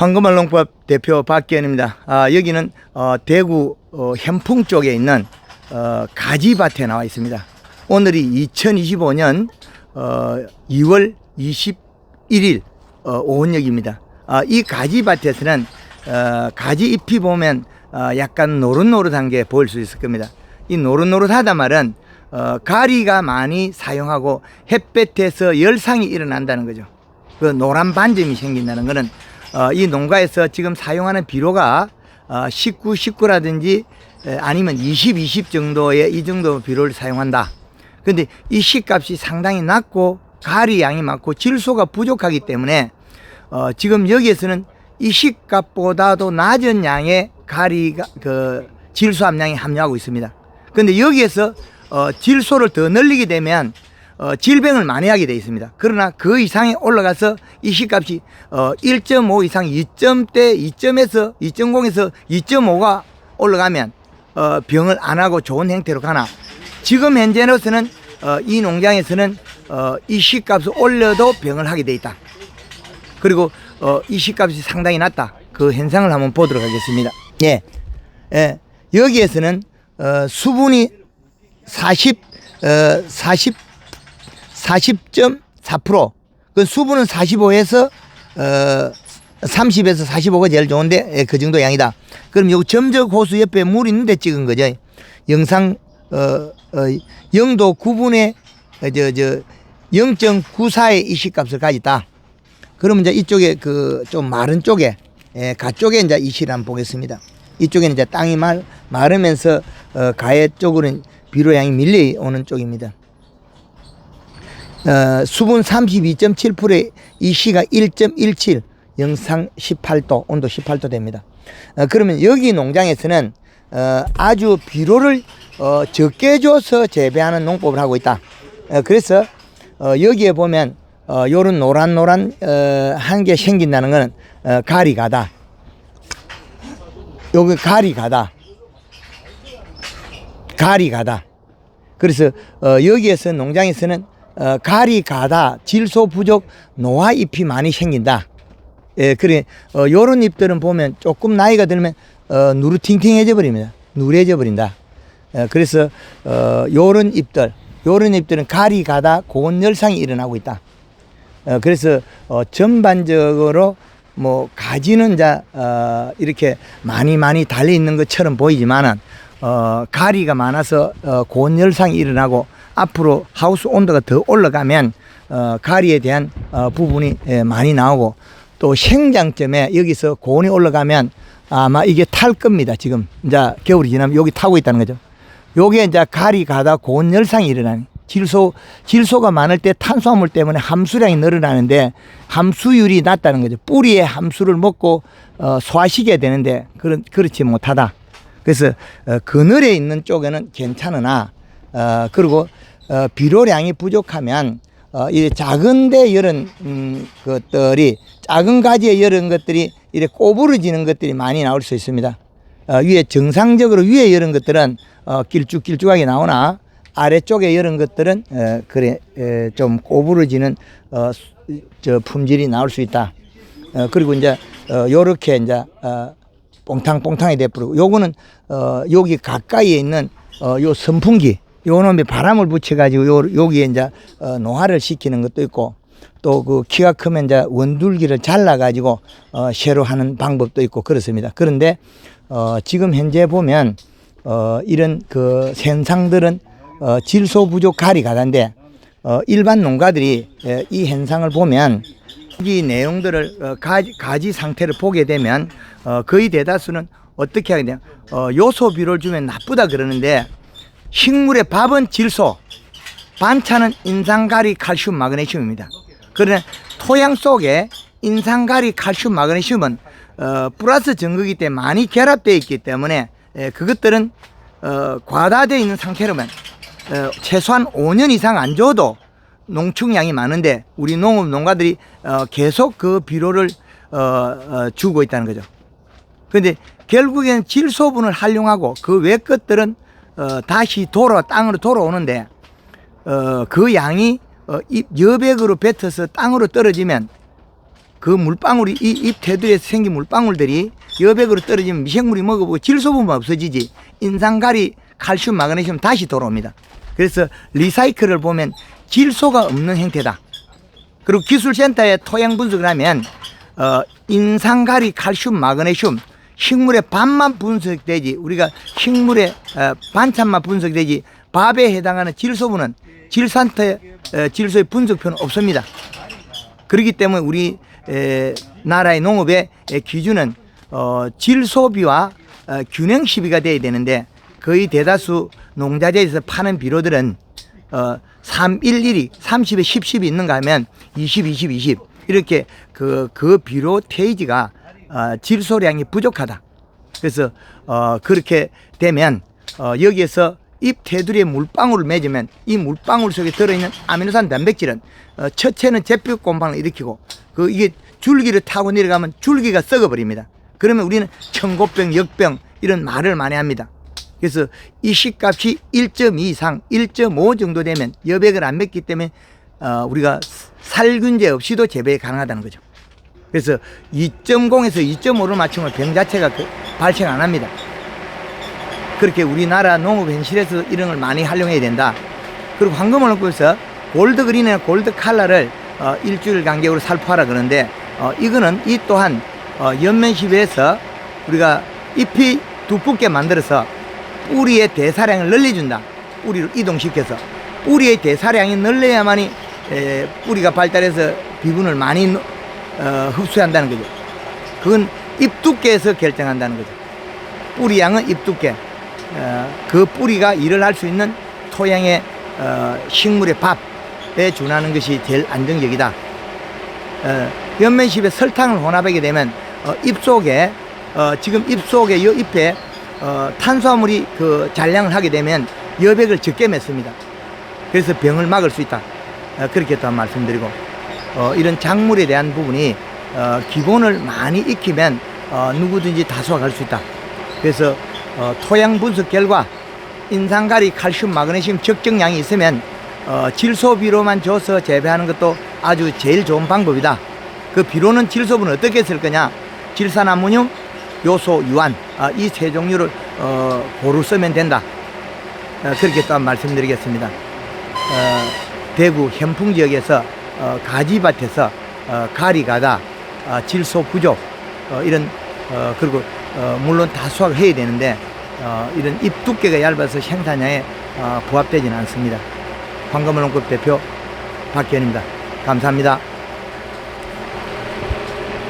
황금알 농법 대표 박기현입니다. 아, 여기는 어, 대구 어, 현풍 쪽에 있는 어, 가지밭에 나와 있습니다. 오늘이 2025년 어, 2월 21일 어, 오은역입니다. 아, 이 가지밭에서는 어, 가지 잎이 보면 어, 약간 노릇노릇한 게 보일 수 있을 겁니다. 이 노릇노릇하다 말은 어, 가리가 많이 사용하고 햇볕에서 열상이 일어난다는 거죠. 그 노란 반점이 생긴다는 것은 어, 이 농가에서 지금 사용하는 비료가 어, 19, 19라든지 에, 아니면 20, 20 정도의 이 정도 비료를 사용한다. 근데 이 씨값이 상당히 낮고 가리 양이 많고 질소가 부족하기 때문에 어, 지금 여기에서는 이 씨값보다도 낮은 양의 가리가 그 질소 함량이 함유하고 있습니다. 근데 여기에서 어, 질소를 더 늘리게 되면 어, 질병을 많이 하게 돼 있습니다. 그러나 그 이상이 올라가서 이 씨값이 어, 1.5 이상 2점대 2점에서 2.0에서 2.5가 올라가면 어, 병을 안 하고 좋은 형태로 가나 지금 현재로서는 어, 이 농장에서는 어, 이 씨값을 올려도 병을 하게 돼 있다. 그리고 어, 이 씨값이 상당히 낮다. 그 현상을 한번 보도록 하겠습니다. 예, 예. 여기에서는 어, 수분이 40, 어, 40, 40.4%. 그 수분은 45에서 어, 30에서 45가 제일 좋은데 예, 그 정도 양이다. 그럼 요 점적 호수 옆에 물 있는데 찍은 거죠. 영상 어, 어, 영도 9분의 저, 저 0.94의 이시값을 가졌다. 그러면 이제 이쪽에 그 좀 마른 쪽에 예, 가 쪽에 이제 이시를 한번 보겠습니다. 이쪽에는 이제 땅이 말, 마르면서 어, 가해 쪽으로는 비료량이 밀려오는 쪽입니다. 어, 수분 32.7%의 이시가 1.17 영상 18도 온도 18도 됩니다. 어, 그러면 여기 농장에서는 어, 아주 비료를 어, 적게 줘서 재배하는 농법을 하고 있다. 어, 그래서 어, 여기에 보면 어, 요런 노란 노란 어, 한 개 생긴다는 거는 어, 가리가다. 여기 가리가다. 가리가다. 그래서 어, 여기에서 농장에서는 어, 가리 가다 질소 부족 노화 잎이 많이 생긴다. 예, 그래 어, 요런 잎들은 보면 조금 나이가 들면 어, 누르팅팅해져 버립니다. 누래져 버린다. 어, 그래서 어, 요런 잎들, 요런 잎들은 가리 가다 고온 열상이 일어나고 있다. 어, 그래서 어, 전반적으로 뭐 가지는 자 어, 이렇게 많이 많이 달려 있는 것처럼 보이지만은 어, 가리가 많아서 어, 고온 열상이 일어나고 앞으로 하우스 온도가 더 올라가면 어, 가리에 대한 어, 부분이 예, 많이 나오고 또 생장점에 여기서 고온이 올라가면 아마 이게 탈 겁니다. 지금 이제 겨울이 지나면 여기 타고 있다는 거죠. 요게 이제 가리 가다 고온 열상이 일어나는 질소 질소가 많을 때 탄수화물 때문에 함수량이 늘어나는데 함수율이 낮다는 거죠. 뿌리의 함수를 먹고 어, 소화시켜야 되는데 그런 그렇지 못하다. 그래서 어, 그늘에 있는 쪽에는 괜찮으나 어, 그리고 어, 비료량이 부족하면 어, 이 작은데 이런 음, 것들이 작은 가지에 이런 것들이 이렇게 꼬부러지는 것들이 많이 나올 수 있습니다. 어, 위에 정상적으로 위에 이런 것들은 어, 길쭉길쭉하게 나오나 아래쪽에 이런 것들은 어, 그래 에, 좀 꼬부러지는 어, 수- 저 품질이 나올 수 있다. 어, 그리고 이제 어, 요렇게 이제 어, 뽕탕뽕탕이 돼버리고 요거는 어, 여기 가까이에 있는 어, 요 선풍기 요 놈에 바람을 붙여가지고 요, 여기에 이제 어, 노화를 시키는 것도 있고 또 그 키가 크면 이제 원둘기를 잘라가지고 어, 새로 하는 방법도 있고 그렇습니다. 그런데 어, 지금 현재 보면 어, 이런 그 현상들은 어, 질소 부족 가리 가다인데 어, 일반 농가들이 예, 이 현상을 보면 이 내용들을 어, 가지, 가지 상태를 보게 되면 어, 거의 대다수는 어떻게 하게 되냐 어, 요소 비료를 주면 나쁘다 그러는데 식물의 밥은 질소 반찬은 인산가리 칼슘 마그네슘입니다. 그러나 토양 속에 인산가리 칼슘 마그네슘은 어, 플러스 증거기 때문에 많이 결합되어 있기 때문에 에, 그것들은 어, 과다되어 있는 상태로만 어, 최소한 5년 이상 안 줘도 농축량이 많은데 우리 농업 농가들이 어, 계속 그 비료를 어, 어, 주고 있다는 거죠. 그런데 결국에는 질소분을 활용하고 그 외 것들은 어, 다시 돌아 땅으로 돌아오는데 어, 그 양이 어, 잎 여백으로 뱉어서 땅으로 떨어지면 그 물방울이 이잎 테두리에서 생긴 물방울들이 여백으로 떨어지면 미생물이 먹어보고 질소분만 없어지지 인산가리 칼슘 마그네슘 다시 돌아옵니다. 그래서 리사이클을 보면 질소가 없는 형태다. 그리고 기술센터에 토양 분석을 하면 어, 인산가리 칼슘 마그네슘 식물의 밥만 분석되지 우리가 식물의 어, 반찬만 분석되지 밥에 해당하는 질소분은 질산터의 어, 질소의 분석표는 없습니다. 그렇기 때문에 우리 에, 나라의 농업의 에, 기준은 어, 질소비와 어, 균형 시비가 돼야 되는데 거의 대다수 농자재에서 파는 비료들은 어, 3, 1, 1이 30에 10, 10이 있는가 하면 20, 20, 20 이렇게 그, 그 비료 테이지가 어, 질소량이 부족하다. 그래서 어, 그렇게 되면 어, 여기에서 잎 테두리에 물방울을 맺으면 이 물방울 속에 들어있는 아미노산 단백질은 어, 첫째는 제표 곰팡을 일으키고 그 이게 줄기를 타고 내려가면 줄기가 썩어버립니다. 그러면 우리는 청고병, 역병 이런 말을 많이 합니다. 그래서 이 식값이 1.2 이상, 1.5 정도 되면 여백을 안 맺기 때문에 어, 우리가 살균제 없이도 재배 가능하다는 거죠. 그래서 2.0에서 2.5를 맞추면 병 자체가 그- 발생 안 합니다. 그렇게 우리나라 농업 현실에서 이런 걸 많이 활용해야 된다. 그리고 황금을 넣고서 골드 그린이나 골드 칼라를 어, 일주일 간격으로 살포하라 그러는데 어, 이거는 이 또한 어, 연면시비에서 우리가 잎이 두껍게 만들어서 뿌리의 대사량을 늘려준다. 뿌리를 이동시켜서 뿌리의 대사량이 늘려야만이 에, 뿌리가 발달해서 비분을 많이 어, 흡수한다는 거죠. 그건 잎 두께에서 결정한다는 거죠. 뿌리 양은 잎 두께. 어, 그 뿌리가 일을 할 수 있는 토양의 어, 식물의 밥에 준하는 것이 제일 안정적이다. 어, 연면십에 설탕을 혼합하게 되면 어, 잎 속에 어, 지금 잎 속에 이 잎에 어, 탄수화물이 그 잔량을 하게 되면 여백을 적게 맺습니다. 그래서 병을 막을 수 있다. 어, 그렇게 또 말씀드리고 어, 이런 작물에 대한 부분이 어, 기본을 많이 익히면 어, 누구든지 다 수확할 수 있다. 그래서 어, 토양 분석 결과 인산가리, 칼슘, 마그네슘 적정량이 있으면 어, 질소 비료만 줘서 재배하는 것도 아주 제일 좋은 방법이다. 그 비료는 질소분을 어떻게 쓸 거냐? 질산아모늄, 요소, 유한 아, 이세 종류를 어, 고루 쓰면 된다. 어, 그렇게 또 말씀드리겠습니다. 어, 대구 현풍 지역에서 어, 가지밭에서 어, 가리 가다 어, 질소 부족 어, 이런 어, 그리고 어, 물론 다 수확을 해야 되는데 어, 이런 잎 두께가 얇아서 생산량에 어, 부합되지는 않습니다. 황금을 농급 대표 박기현입니다. 감사합니다.